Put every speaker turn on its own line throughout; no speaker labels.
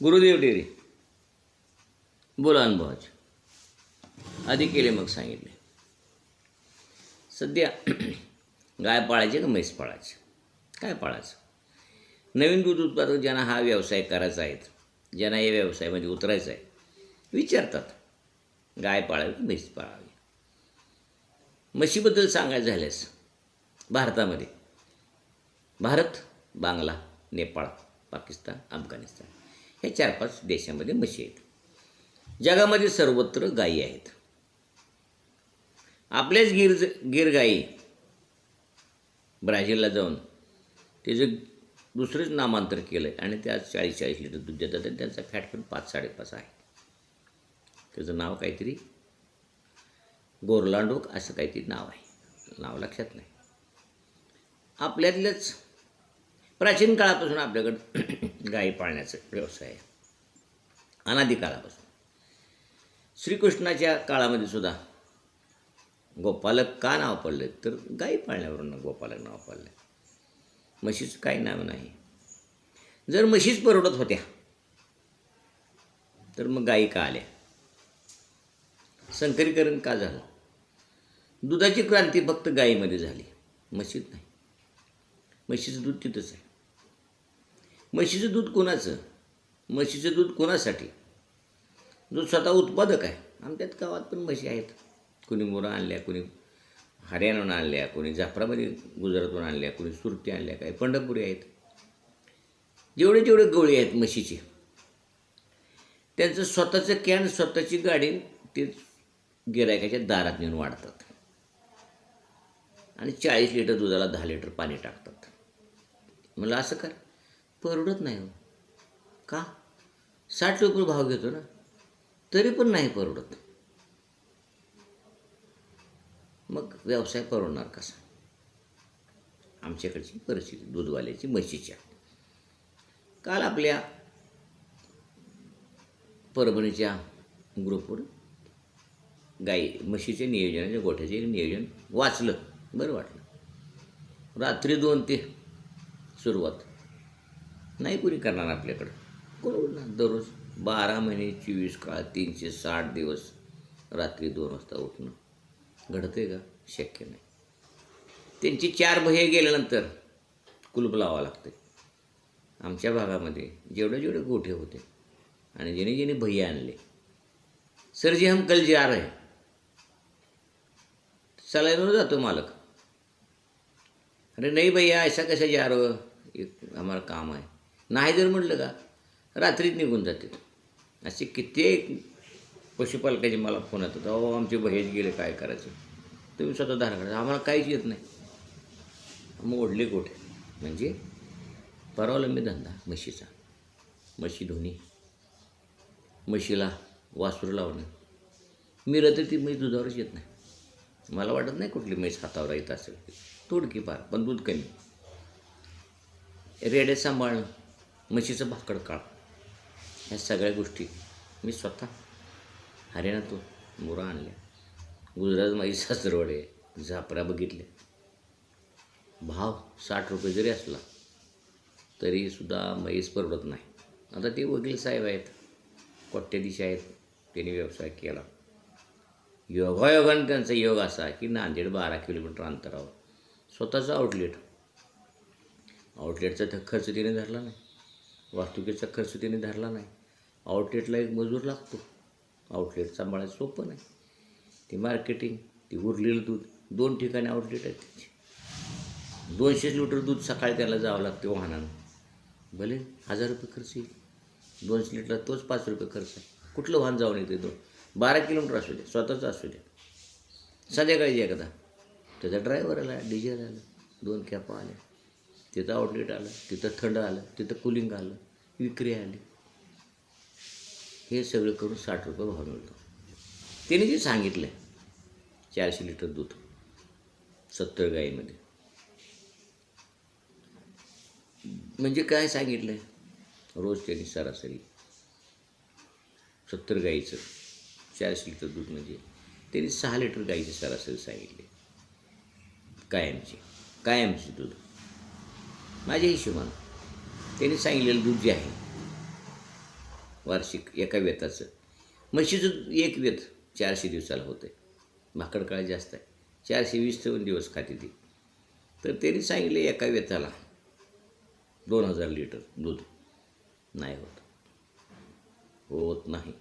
Gurudev dairy बोला अनुभवाचे. आधी केले मग सांगितले. सध्या गाय पाळायची का म्हैस पाळायची? काय पाळायचं? नवीन दूध उत्पादक ज्यांना हा व्यवसाय करायचा आहे ज्यांना या व्यवसायामध्ये उतरायचं आहे विचारतात गाय पाळावी की म्हैस पाळावी? म्हशीबद्दल सांगायचं झाल्यास भारतामध्ये भारत बांगला नेपाळ पाकिस्तान अफगाणिस्तान हे चार पाच देशामध्ये म्हशी आहेत. जगामध्ये सर्वत्र गायी आहेत. आपल्याच गिर गिर गायी ब्राझीलला जाऊन त्याचं दुसरंच नामांतर केलं आहे आणि त्यात चाळीस चाळीस लिटर दूध देतात आणि त्यांचा फॅट पण पाच साडेपाच आहे. त्याचं नाव काहीतरी गोरलांडोक असं काहीतरी नाव आहे. नाव लक्षात नाही. आपल्यातल्याच प्राचीन काळापासून आपल्याकडं गायी पाळण्याचा व्यवसाय आहे. अनादी काळापासून. श्रीकृष्णाच्या काळामध्ये सुद्धा गोपालक का नाव पडलं तर गाई पाळण्यावरून गोपालक नाव पडलं म्हशीचं काही नाव नाही. जर म्हशीच परवडत होत्या तर मग गायी का आल्या? संकरीकरण का झालं? दुधाची क्रांती फक्त गायीमध्ये झाली. म्हशीत नाही. म्हशीचं दूध तिथंच आहे. म्हशीचं दूध कोणाचं? म्हशीचं दूध कोणासाठी? दूध स्वतः उत्पादक आहे. आमच्यात गावात पण म्हशी आहेत. कोणी मोरा आणल्या कोणी हरियाणाहून आणल्या कोणी जाफरामध्ये गुजरातहून आणल्या कोणी सुरती आणल्या काही पंढरपुरी आहेत. जेवढे जेवढे गवळी आहेत म्हशीचे त्यांचं स्वतःचं कॅन स्वतःची गाडी ते गिरायकाच्या दारात नेऊन वाढतात. आणि चाळीस लिटर दुधाला दहा लिटर पाणी टाकतात. मला असं कर. परवडत नाही हो. का? साठ रुपये भाव घेतो ना तरी पण नाही परवडत. मग व्यवसाय परवडणार कसा? आमच्याकडची परिस्थिती दूधवाल्याची म्हशीच्या काल आपल्या परभणीच्या ग्रुपवर गाई म्हशीच्या नियोजनाच्या गोठ्याचे नियोजन वाचलं. बरं वाटलं. रात्री दोन ते सुरुवात. नाही पुरी करणार आपल्याकडं. कोण बोलणार दररोज. बारा महिने चोवीस काळ तीनशे साठ दिवस. रात्री दोन वाजता उठणं. घडतंय का? शक्य नाही. त्यांची चार भये गेल्यानंतर कुलूप लावावं लागते आमच्या भागामध्ये जेवढे जेवढे गोठे होते आणि जेणे जेणे भैया आणले. सर जी हम कल जा रहे सलाईनवर जातो मालक. अरे नाही भैया ऐसा कैसा जा रहे एक हमारा काम आहे. नाही जर म्हटलं का रात्रीत निघून जाते. असे कित्येक पशुपालकाचे मला फोन येतात अहो आमचे बहेज गेले काय करायचं? तुम्ही स्वतः धार आम्हाला काहीच येत नाही. मग ओढले गोठे म्हणजे परवालंबी धंदा म्हशीचा. म्हशी धुणी. म्हशीला वासरू लावणं. मी रात्री ती म्हैस दुधावरच येत नाही. मला वाटत नाही कुठली म्हैस हातावर येत असेल. तोडकी पार पण दूध कमी. रेडे सांभाळणं. म्हशीचं भाकड काळ ह्या सगळ्या गोष्टी मी स्वतः हरियाणातून मुरा आणल्या. गुजरात माझी सासरवडे झापरा बघितल्या. भाव साठ रुपये जरी असला तरीसुद्धा म्हैस परवडत नाही. आता ते वकील साहेब आहेत. कोट्याधीश आहेत. त्यांनी व्यवसाय केला. योगायोगाने त्यांचा योग असा की नांदेड बारा किलोमीटर अंतरावर. स्वतःचं आउटलेट आउटलेटचा खर्च त्याने धरला नाही. वाहतुकीचा खर्च त्याने धरला नाही. आउटलेटला एक मजूर लागतो. आउटलेट सांभाळायचं सोपं नाही. ते मार्केटिंग ते उरलेलं दूध दोन ठिकाणी आउटलेट आहेत त्याचे दोनशे लिटर दूध सकाळी त्याला जावं लागते वाहनानं. भले हजार रुपये खर्च येईल. दोनशे लिटरला तोच पाच रुपये खर्च आहे. कुठलं वाहन जाऊन येते दोन बारा किलोमीटर असू दे स्वतःचं असू दे. संध्याकाळी एकदा. त्याचा ड्रायव्हर आला डिझेल आलं. दोन कॅपा आल्या. तिथं आउटलेट आलं तिथं थंड आलं तिथं कुलिंग आलं. विक्री आली. हे सगळं करून साठ रुपये भाव मिळतो. त्याने जे सांगितलं चारशे लिटर दूध सत्तर गाईमध्ये. म्हणजे काय सांगितलं आहे रोज त्यांनी सरासरी सत्तर गाईचं चारशे लिटर दूध म्हणजे त्यांनी सहा लिटर गाईची सरासरी सांगितले कायमची कायमची दूध. माझ्या हिशोबानं. त्यांनी सांगितलेलं दूध जे आहे वार्षिक एका वेताचं. म्हशीचं एक वेत चारशे दिवसाला होतं आहे भाकड काळ जास्त आहे. चारशे वीस चौन दिवस खाते ती. तर त्यांनी सांगितले एका वेताला दोन हजार लिटर दूध नाही होत. होत नाही.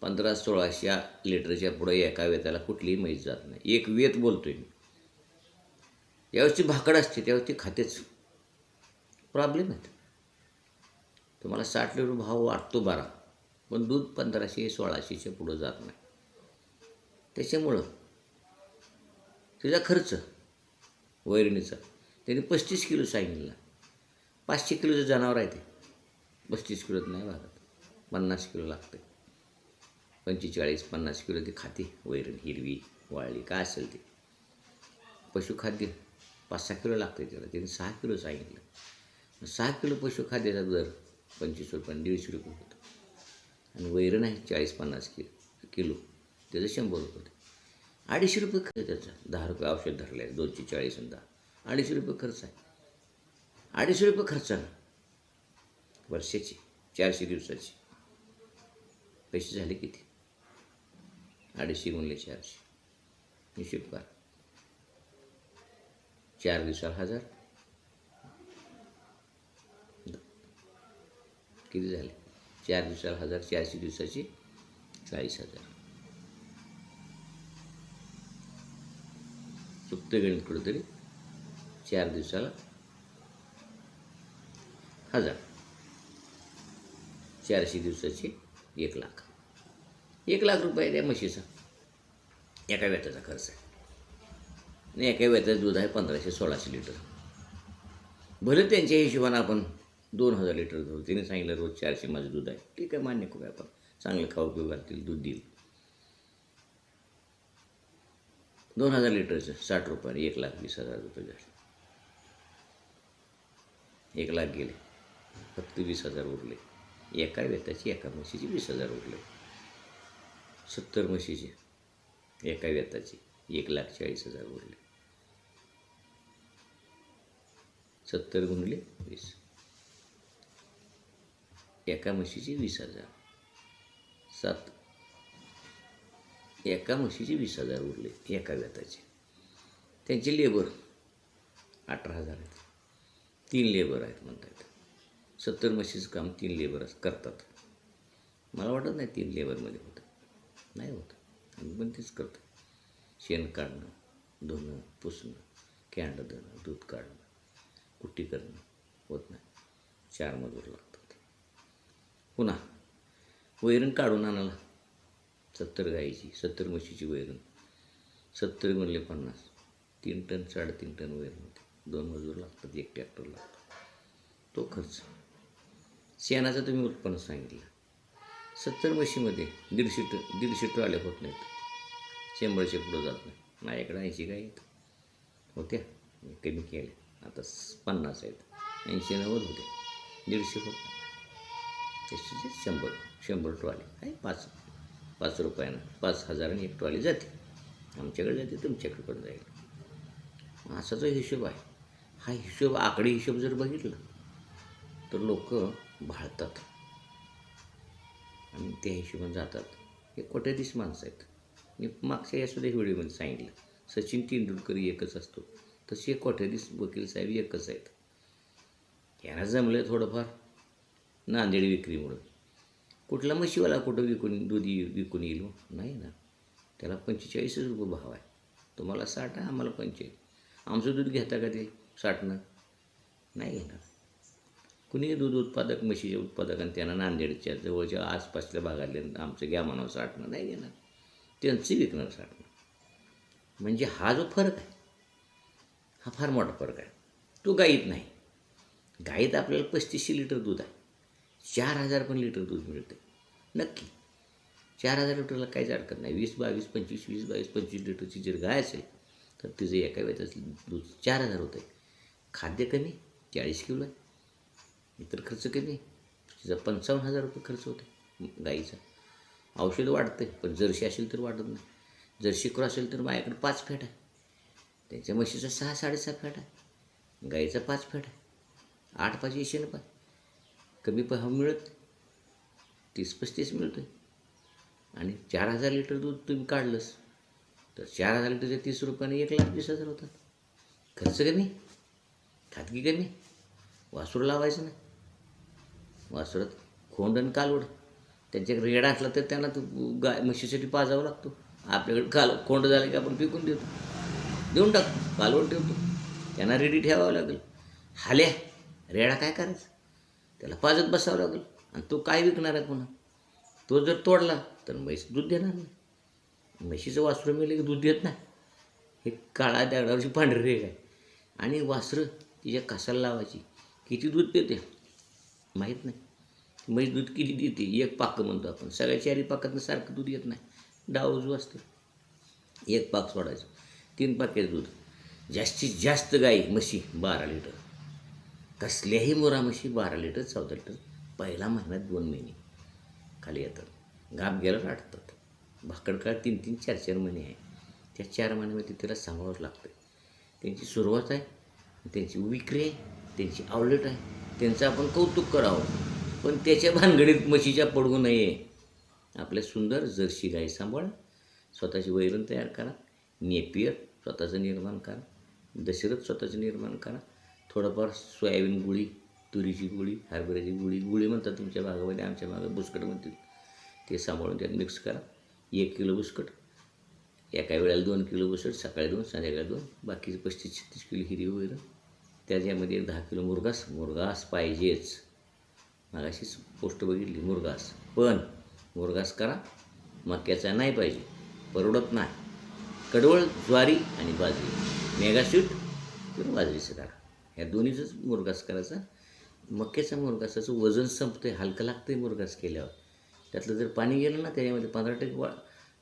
पंधरा सोळाशे लिटरच्या पुढे एका वेताला कुठलीही म्हैस जात नाही. एक वेत बोलतो आहे मी. यावेळेस ती भाकड असते त्यावेळेस ती खातेच. प्रॉब्लेम आहेत तुम्हाला साठ लिटर भाव वाटतो बारा पण दूध पंधराशे सोळाशेच्या पुढं जात नाही. त्याच्यामुळं तिचा खर्च वैरणीचा. त्यांनी पस्तीस किलो सांगितला. पाचशे किलोचं जनावर आहे ते. पस्तीस किलोत नाही भागत पन्नास किलो लागते. पंचेचाळीस पन्नास किलो ते खाते. वैरण हिरवी वाळली काय असेल ते. पशुखाद्य पाच सहा किलो लागते त्याला. त्यांनी सहा किलो सांगितलं. सहा किलो पशुखाद्याचा दर पंचवीस रुपये दीडशे रुपये होतं. आणि वैरण आहे चाळीस पन्नास किलो किलो. त्याचं शंभर रुपये होते. अडीचशे रुपये खर्च त्याचा. दहा रुपये औषध धरलं आहे दोनशे चाळीस आणि दहा. अडीचशे रुपये खर्च आहे. अडीचशे रुपये खर्च आहे वर्षाची चारशे दिवसाची. पैसे झाले किती? अडीचशे गुणले चारशे. हिशोब चार दिवसाला हजार. किती झाले? चार दिवसाला हजार चारशे दिवसाची चाळीस हजार. चुकतं गणित कुठंतरी? चार दिवसाला हजार. चारशे दिवसाची एक लाख. एक लाख रुपये त्या म्हशीचा. एका वेताचा खर्च आहे. आणि एका वेताचं दूध आहे पंधराशे सोळाशे लिटर. भले त्यांच्या हिशोबानं आपण दोन हजार लिटर दूध तिने सांगितलं रोज चारशे माझं दूध आहे. ठीक आहे मान्य करूया आपण. चांगलं खाऊ पिऊ घालतील दूध देईल. दोन हजार लिटरचं साठ रुपयाने एक लाख वीस हजार रुपये झाले. एक लाख गेले. फक्त वीस हजार उरले. एका व्यताची एका म्हशीची वीस हजार उरले. सत्तर म्हशीचे एका व्यताची एक लाख चाळीस हजार उरले. सत्तर गुणले वीस. एका म्हशीची वीस हजार सात. एका म्हशीचे वीस हजार उरले एका व्यताचे. त्यांचे लेबर अठरा हजार आहेत. तीन लेबर आहेत म्हणतात. सत्तर म्हशीचं काम तीन लेबर करतात. मला वाटत नाही तीन लेबरमध्ये होतं. नाही होत. आम्ही पण तेच करतो. शेण काढणं धुणं पुसणं कॅन्ड देणं दूध काढणं कुट्टी करणं होत नाही. चार मजूर लागतो पुन्हा. वैरण काढून आणाला सत्तर गाईची सत्तर म्हशीची वैरण. सत्तर गुणले पन्नास. तीन टन साडेतीन टन वैरण होते. दोन मजूर लागतात एक ट्रॅक्टर लागतो. तो खर्च. शेणाचं तुम्ही उत्पन्न सांगितलं. सत्तर म्हशीमध्ये दीडशे ट दीडशे ट्रॉल्या होत नाहीत. शंभरशे पुढं जात नाही. माझ्याकडे ऐंशी गाई आहेत. होत्या. कमी केले आता पन्नास आहेत. ऐंशी नव्वद होते. दीडशे होत नाही. त्याचे शंभर. शंभर ट्रॉली. आहे पाच पाच रुपयानं. पाच हजारांनी एक ट्रॉली जाते. आमच्याकडे जाते तुमच्याकडे पण जाईल. असा जो हिशोब आहे. हा हिशोब आकडे हिशोब जर बघितला तर लोक भाळतात. आणि त्या हिशोबाने जातात. हे कोट्याधीश माणसं आहेत. मी मागच्या यासुद्धा व्हिडिओमध्ये सांगितलं. सचिन तेंडुलकर एकच असतो. तसे कोट्याधीश वकील साहेब एकच आहेत. यांना जमलं थोडंफार. नांदेड विक्रीमुळं. कुठला म्हशीवाला कुठं विकून दूध येईल- विकून येईल हो? नाही ना. त्याला पंचेचाळीसच रुपये भाव आहे. तुम्हाला साठ आहे आम्हाला पंचेचाळीस आमचं दूध घेता का ते? साठनं. नाही घेणार. कुणी दूध उत्पादक म्हशीचे उत्पादक आणि त्यांना नांदेडच्या जवळच्या आसपासच्या भागातले आमचं घ्या म्हणावं साठणं नाही घेणार. त्यांची विकणार साठणं म्हणजे हा जो फरक आहे हा फार मोठा फरक आहे. तो गाईत नाही. गाईत आपल्याला पस्तीसशे लिटर दूध आहे. चार हजार पण लिटर दूध मिळतं नक्की. चार हजार लिटरला काहीच अडकत नाही. वीस बावीस पंचवीस वीस बावीस पंचवीस लिटरची जर गाय असेल तर तिचं एका वेळेचं दूध चार हजार होतं आहे खाद्य कमी चाळीस किलो आहे. इतर खर्च कमी तिचा पंचावन्न हजार रुपये खर्च होते गाईचा. औषध वाढते पण जर्शी असेल तर वाढत नाही. जर्शी क्रॉस असेल तर माझ्याकडे पाच फॅट आहे. त्यांच्या म्हशीचा सहा साडेसहा फॅट आहे. गाईचा पाच फॅट आहे. आठ पाच येशील पाच कमी पण मिळत. तीस पस्तीस मिळतो आहे आणि चार हजार लिटर दूध तुम्ही काढलंस तर चार हजार लिटरच्या तीस रुपयाने एक लाख वीस हजार होतात. खर्च कमी खाजगी कमी वासरू लावायचं नाही. वासरात खोंड आणि कालवड त्यांच्याकडे रेडा असला तर त्यांना तो गाय म्हशीसाठी पाजावं लागतो. आपल्याकडे काल खोंड झालं की आपण पिकून देतो. देऊन टाकतो कालवड ठेवतो. त्यांना रेडी ठेवावं लागेल. हाल्या रेडा काय करायचं? त्याला पाजत बसावं लागेल. आणि तो काय विकणार आहे पुन्हा? तो जर तोडला तर म्हैस दूध देणार नाही. म्हशीचं वासरं मिळलं की दूध देत नाही. हे काळा दगडावरची पांढरी रेग आहे. आणि वासरं तिच्या कासाला लावायची? किती दूध देते? माहीत नाही. म्हैस दूध किती देते? एक पाकं म्हणतो आपण. सगळ्या चारी पाकातनं सारखं दूध येत नाही. डाव उजू असतं. एक पाक सोडायचं. तीन पाक्याचं दूध. जास्तीत जास्त गाई म्हशी बारा लिटर. कसल्याही मुरामशी बारा लिटर चौदा लिटर पहिला महिन्यात दोन महिने खाली येतात. गाप गेल्यावर राठतात भाकड काळ तीन तीन चार चार महिने आहे. त्या चार महिन्यामध्ये तिला सांभाळावंच लागतं त्यांची सुरुवात आहे त्यांची विक्री आहे त्यांची आवलेट आहे. त्यांचं आपण कौतुक करावं. पण त्याच्या भानगडीत म्हशीच्या पडू नये आपल्या सुंदर जर्सी गाय सांभाळा. स्वतःची वैरण तयार करा. नेपियर स्वतःचं निर्माण करा. दशरथ स्वतःचं निर्माण करा. थोडंफार सोयाबीन गुळी तुरीची गुळी हरभऱ्याची गुळी गुळी म्हणतात तुमच्या भागामध्ये आमच्या भागात बुसकट म्हणतील. ते सांभाळून त्यात मिक्स करा. एक किलो बुसकट. एका वेळेला दोन किलो बुसकट सकाळी दोन संध्याकाळी दोन बाकीचे पस्तीस छत्तीस किलो हिरवी वगैरे. त्याच्यामध्ये एक दहा किलो मुरगास मुरगास पाहिजेच. मागाशीच पोस्ट बघितली मुरगास पण मुरगास करा. मक्याचा नाही पाहिजे. परवडत नाही. कडवळ ज्वारी आणि बाजरी. मेगास्वीट किंवा बाजरीचं करा या दोन्हीचाच मुरगास करायचा. मक्याचा मुरगासाचं वजन संपतं आहे हलकं लागतं आहे मुरगास केल्यावर. त्यातलं जर पाणी गेलं ना त्याच्यामध्ये पंधरा टक्के वा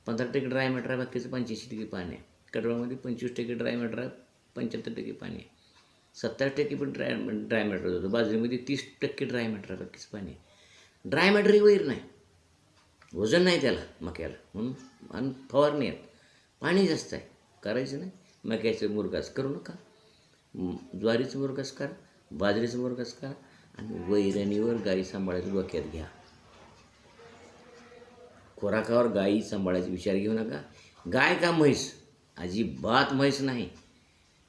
पंधरा टक्के ड्राय मॅटर आहे बाकीचं पंच्याऐंशी टक्के पाणी आहे. कडवळामध्ये पंचवीस टक्के ड्राय मॅटर आहे पंच्याहत्तर टक्के पाणी आहे. सत्तर टक्के पण ड्राय ड्राय मॅटर होतं. बाजरीमध्ये तीस टक्के ड्राय मॅटर आहे बाकीचं पाणी आहे. ड्राय मॅटर वैर नाही. वजन नाही त्याला मक्याला. म्हणून आणि फवारणी आहेत पाणी जास्त आहे. करायचं नाही. मक्याचं मुरगास करू नका. ज्वारीचं मुरगास करा? बाजरीचं मुरगास करा? आणि वैरणीवर गाई सांभाळायचं डोक्यात घ्या. खोराकावर गाई सांभाळायचा विचार घेऊ नका. गाय का म्हैस? अजिबात म्हैस नाही.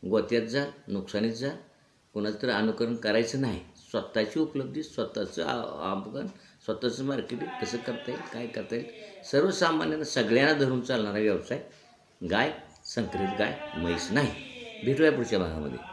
गोत्यात जा नुकसानीत जा. कोणाचं तर अनुकरण करायचं नाही. स्वतःची उपलब्धी स्वतःचं अपघात स्वतःचं मार्केटिंग कसं करता येईल काय करता येईल? सर्वसामान्यांना सगळ्यांना धरून चालणारा व्यवसाय गाय संकरित गाय म्हैस नाही. भेटूया पुढच्या भागामध्ये.